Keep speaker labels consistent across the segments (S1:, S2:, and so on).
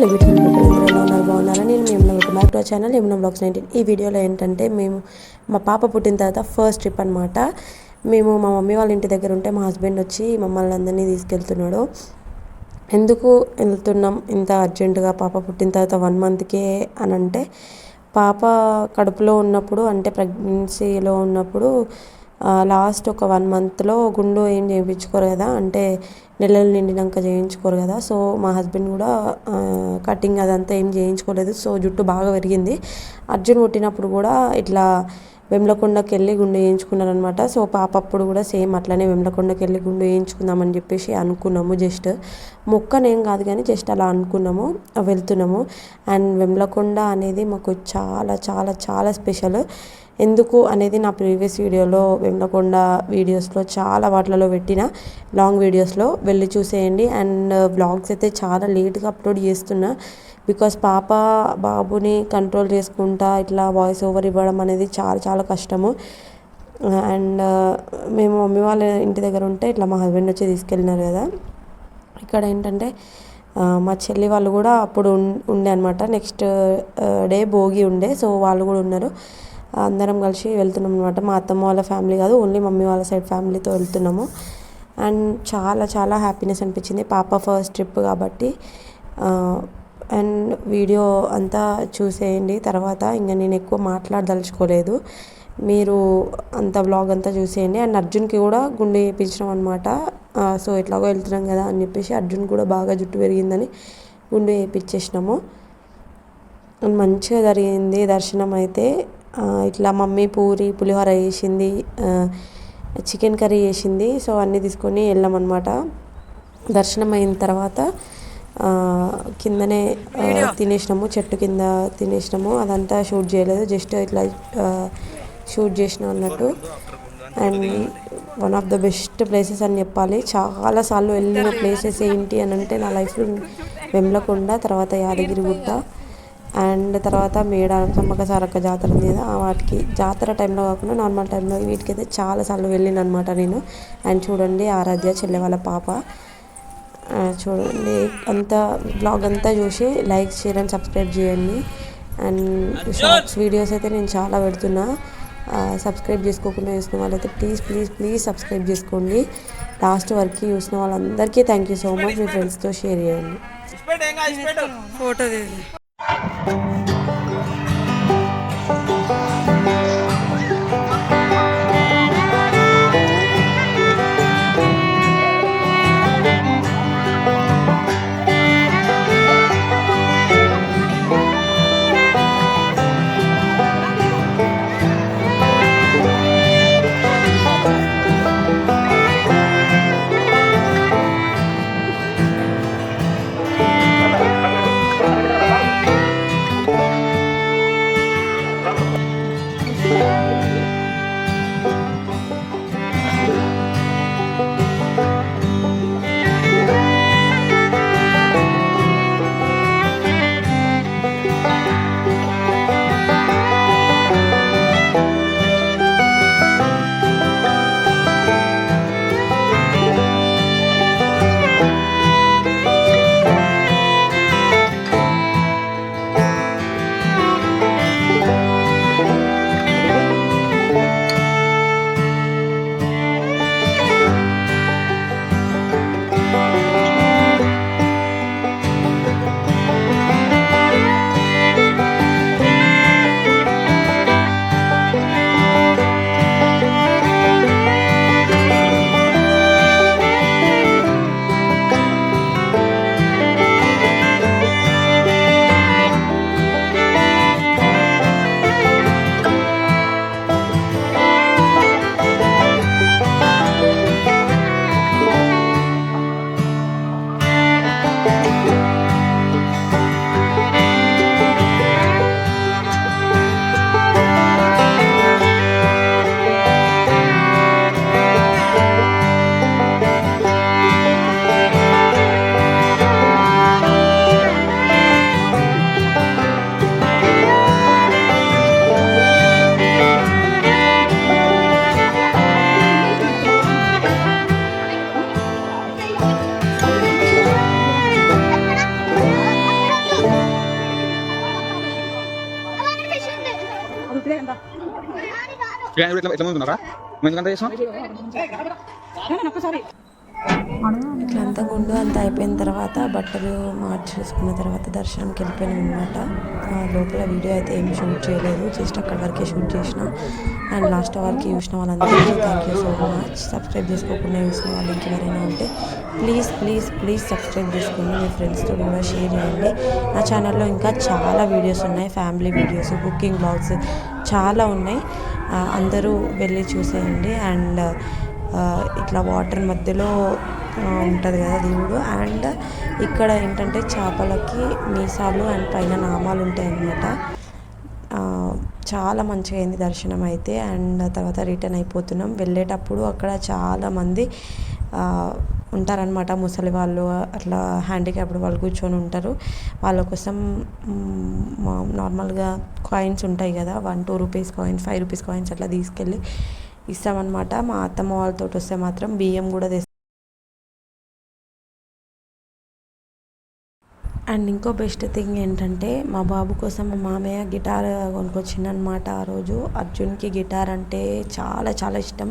S1: Hello ఉన్నారు బాగున్నారా నేను మేము welcome channel Yamuna vlogs nineteen. ఈ వీడియోలో ఏంటంటే మేము మా పాప పుట్టిన తర్వాత ఫస్ట్ ట్రిప్ అనమాట మేము మా మమ్మీ వాళ్ళ ఇంటి దగ్గర ఉంటే మా హస్బెండ్ వచ్చి మమ్మల్ని అందరినీ తీసుకెళ్తున్నాడు. ఎందుకు వెళ్తున్నాం ఇంత అర్జెంటుగా పాప పుట్టిన తర్వాత వన్ మంత్కే అని అంటే పాప కడుపులో ఉన్నప్పుడు అంటే ప్రెగ్నెన్సీలో ఉన్నప్పుడు లాస్ట్ ఒక వన్ మంత్లో గుండు ఏం చేయించుకోరు కదా అంటే నెలలు నిండినాక చేయించుకోరు కదా. సో మా హస్బెండ్ కూడా కటింగ్ అదంతా ఏం చేయించుకోలేదు. సో జుట్టు బాగా పెరిగింది అర్జున్ పుట్టినప్పుడు కూడా ఇట్లా వెమ్లకొండకి వెళ్ళి గుండు వేయించుకున్నారనమాట సో పాప అప్పుడు కూడా సేమ్ అట్లనే వెమ్లకొండకి వెళ్ళి గుండు వేయించుకుందామని చెప్పేసి అనుకున్నాము జస్ట్. మొక్కనేం కాదు కానీ జస్ట్ అలా అనుకున్నాము వెళ్తున్నాము. అండ్ వెమ్లకొండ అనేది మాకు చాలా చాలా చాలా స్పెషల్. ఎందుకు అనేది నా ప్రీవియస్ వీడియోలో వెమ్లకొండ వీడియోస్లో చాలా వాటిలలో పెట్టిన లాంగ్ వీడియోస్లో వెళ్ళి చూసేయండి. అండ్ వ్లాగ్స్ అయితే చాలా లేట్గా అప్లోడ్ చేస్తున్నా బికాస్ పాప బాబుని కంట్రోల్ చేసుకుంటా ఇట్లా వాయిస్ ఓవర్ ఇవ్వడం అనేది చాలా చాలా కష్టము. అండ్ మేము మమ్మీ వాళ్ళ ఇంటి దగ్గర ఉంటే ఇట్లా మా హస్బెండ్ వచ్చి తీసుకెళ్ళినారు కదా. ఇక్కడ ఏంటంటే మా చెల్లి వాళ్ళు కూడా అప్పుడు ఉండే అనమాట నెక్స్ట్ డే భోగి ఉండే. సో వాళ్ళు కూడా ఉన్నారు. అందరం కలిసి వెళ్తున్నాం అనమాట మా అత్తమ్మ వాళ్ళ ఫ్యామిలీ కాదు ఓన్లీ మమ్మీ వాళ్ళ సైడ్ ఫ్యామిలీతో వెళ్తున్నాము. అండ్ చాలా చాలా హ్యాపీనెస్ అనిపించింది. పాప ఫస్ట్ ట్రిప్ కాబట్టి అండ్ వీడియో అంతా చూసేయండి. తర్వాత ఇంకా నేను ఎక్కువ మాట్లాడదలుచుకోలేదు. మీరు అంత బ్లాగ్ అంతా చూసేయండి. అండ్ అర్జున్కి కూడా గుండె వేయించడం అనమాట సో ఎట్లాగో వెళ్తున్నాం కదా అని చెప్పేసి అర్జున్ కూడా బాగా జుట్టు పెరిగిందని గుండె వేయించేసినాము అండ్ మంచిగా జరిగింది దర్శనం అయితే. ఇట్లా మమ్మీ పూరి పులిహోర చేసింది చికెన్ కర్రీ చేసింది. సో అన్నీ తీసుకొని వెళ్ళామన్నమాట. దర్శనం అయిన తర్వాత కిందనే తినేసినాము చెట్టు కింద తినేసినాము. అదంతా షూట్ చేయలేదు. జస్ట్ ఇట్లా షూట్ చేసిన అన్నట్టు. And one of the best places అని చెప్పాలి. చాలాసార్లు వెళ్ళిన ప్లేసెస్ ఏంటి అని అంటే నా లైఫ్లో వెమ్లకొండ తర్వాత యాదగిరిగుట్ట అండ్ తర్వాత మేడారం సమ్మక్క సారక్క జాతర ఉంది కదా వాటికి జాతర టైంలో కాకుండా నార్మల్ టైంలో వీటికైతే చాలాసార్లు వెళ్ళిన అనమాట నేను. అండ్ చూడండి ఆరాధ్య చెల్లె వాళ్ళ పాప. చూడండి అంతా బ్లాగ్ అంతా చూసి లైక్ షేర్ అండ్ సబ్స్క్రైబ్ చేయండి. అండ్ షార్ట్స్ వీడియోస్ అయితే నేను చాలా పెడుతున్నా. సబ్స్క్రైబ్ చేసుకోకుండా చూసిన వాళ్ళైతే ప్లీజ్ ప్లీజ్ ప్లీజ్ సబ్స్క్రైబ్ చేసుకోండి. లాస్ట్ వరకు చూసిన వాళ్ళందరికీ థ్యాంక్ యూ సో మచ్ మీ ఫ్రెండ్స్తో షేర్ చేయండి.
S2: ఫోటో
S3: ఇట్లా ఎట్లా ముందు ఉన్నారా? ఎందుకంటే
S1: ఇట్లా అంతా గుండు అంతా అయిపోయిన తర్వాత బట్టలు మార్చేసుకున్న తర్వాత దర్శనంకి వెళ్ళిపోయినాం అనమాట లోపల వీడియో అయితే ఏం షూట్ చేయలేదు. జస్ట్ అక్కడ వరకే షూట్ చేసిన. అండ్ లాస్ట్ వరకు చూసిన వాళ్ళందరికీ thank you so much subscribe చేసుకోకుండా చూసిన వాళ్ళు ఇంకెవరైనా ఉంటే ప్లీజ్ ప్లీజ్ ప్లీజ్ సబ్స్క్రైబ్ చేసుకోండి మీ ఫ్రెండ్స్తో కూడా షేర్ చేయండి. నా ఛానల్లో ఇంకా చాలా వీడియోస్ ఉన్నాయి. ఫ్యామిలీ వీడియోస్ కుకింగ్ బ్లాగ్స్ చాలా ఉన్నాయి. అందరూ వెళ్ళి చూసేయండి. అండ్ ఇట్లా వాటర్ మధ్యలో ఉంటుంది కదా దేవుడు. అండ్ ఇక్కడ ఏంటంటే చేపలకి మీసాలు అండ్ పైన నామాలు ఉంటాయన్నమాట. చాలా మంచిగా అయింది దర్శనం అయితే. అండ్ తర్వాత రిటర్న్ అయిపోతున్నాం. వెళ్ళేటప్పుడు అక్కడ చాలామంది ఉంటారనమాట ముసలి వాళ్ళు అట్లా హ్యాండిక్యాప్డ్ వాళ్ళు కూర్చొని ఉంటారు. వాళ్ళ కోసం నార్మల్గా కాయిన్స్ ఉంటాయి కదా one two rupees coins five rupees coins అట్లా తీసుకెళ్ళి ఇస్తామన్నమాట. మా అత్తమ్మ వాళ్ళతో వస్తే మాత్రం బియ్యం కూడా తెస్తాం. అండ్ ఇంకో బెస్ట్ థింగ్ ఏంటంటే మా బాబు కోసం మా మామయ్య గిటార్ కొనుక్కొచ్చిండనమాట ఆ రోజు. అర్జున్కి గిటార్ అంటే చాలా చాలా ఇష్టం.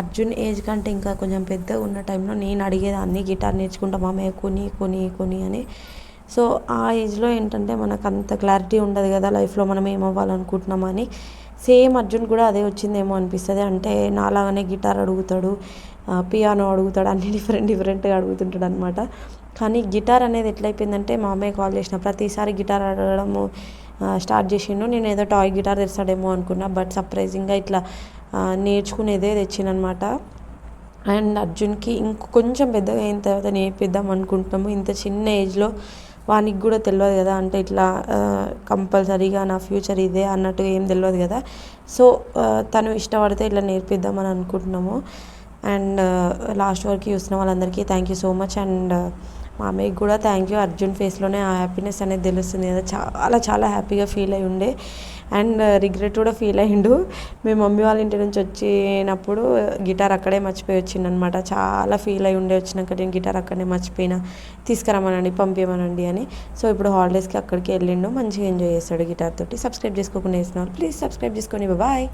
S1: అర్జున్ ఏజ్ కంటే ఇంకా కొంచెం పెద్దగా ఉన్న టైంలో నేను అడిగేదాన్ని గిటార్ నేర్చుకుంటా మామయ్య కొని కొని కొని అని. సో ఆ ఏజ్లో ఏంటంటే మనకు అంత క్లారిటీ ఉండదు కదా లైఫ్లో మనం ఏమవ్వాలనుకుంటున్నామని అవ్వాలనుకుంటున్నామని సేమ్ అర్జున్ కూడా అదే వచ్చిందేమో అనిపిస్తుంది. అంటే నాలాగానే గిటార్ అడుగుతాడు పియానో అడుగుతాడు అన్ని డిఫరెంట్ డిఫరెంట్గా అడుగుతుంటాడు అనమాట కానీ గిటార్ అనేది ఎట్లయిపోయిందంటే మా అమ్మాయి కాల్ చేసిన ప్రతిసారి గిటార్ అడగడము స్టార్ట్ చేసిండు నేను ఏదో టాయ్ గిటార్ తెస్తాడేమో అనుకున్నా బట్ సర్ప్రైజింగ్గా ఇట్లా నేర్చుకునేదే తెచ్చిననమాట. అండ్ అర్జున్కి ఇంకొంచెం పెద్దగా అయిన తర్వాత నేర్పిద్దాం అనుకుంటున్నాము. ఇంత చిన్న ఏజ్లో వానికి కూడా తెలియదు కదా అంటే ఇట్లా కంపల్సరీగా నా ఫ్యూచర్ ఇదే అన్నట్టు ఏం తెలియదు కదా. సో తను ఇష్టపడితే ఇట్లా నేర్పిద్దామని అనుకుంటున్నాము. అండ్ లాస్ట్ వరకు చూసిన వాళ్ళందరికీ thank you so much. And మా అమ్మకి కూడా థ్యాంక్ యూ అర్జున్ ఫేస్లోనే ఆ హ్యాపీనెస్ అనేది తెలుస్తుంది కదా. చాలా చాలా హ్యాపీగా ఫీల్ అయి ఉండే. అండ్ రిగ్రెట్ uh, కూడా ఫీల్ అయ్యిండు మేము మమ్మీ వాళ్ళ ఇంటి నుంచి వచ్చినప్పుడు uh, గిటార్ అక్కడే మర్చిపోయి వచ్చిండనమాట. చాలా ఫీల్ అయి ఉండే వచ్చినాక నేను గిటార్ అక్కడనే మర్చిపోయినా. తీసుకురమ్మనండి పంపించమనండి అని. సో ఇప్పుడు హాలిడేస్కి అక్కడికి వెళ్ళిండు. మంచిగా ఎంజాయ్ చేస్తాడు గిటార్ తోటి. సబ్స్క్రైబ్ చేసుకోకుండా వేసిన ప్లీజ్ సబ్స్క్రైబ్ చేసుకోండి బాయ్